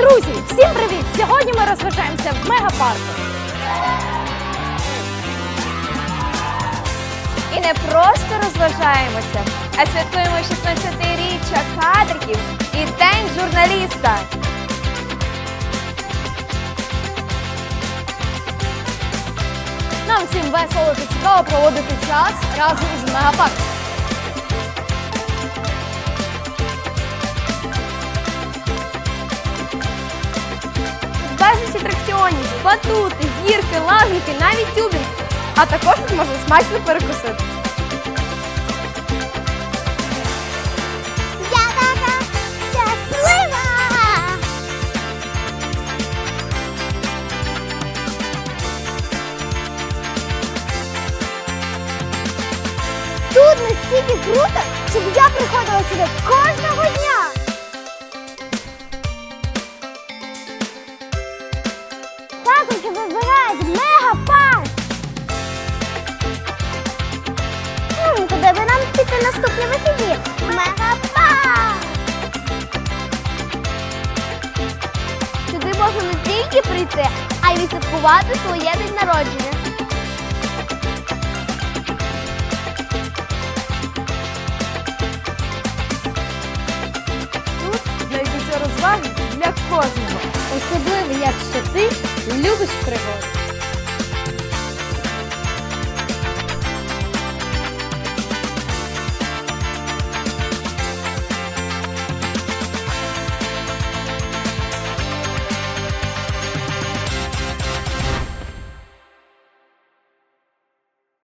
Друзі, всім привіт! Сьогодні ми розважаємося в мегапарку. І не просто розважаємося, а святкуємо 16-річчя кадриків і День журналіста. Нам всім весело та цікаво проводити час разом з мегапарком. Батути, гірки, лазники, навіть тюбінг. А також тут можна смачно перекусити. Я щаслива! Тут настільки круто, щоб я приходила сюди кожного вибирають мегапарк. М, Куди би нам піти наступні вихідні? Мегапарк! Сюди можна не тільки прийти, а й відсвяткувати своє день народження. Тут знайдуться розваги для кожного. Особливо, якщо ти любиш пригоди.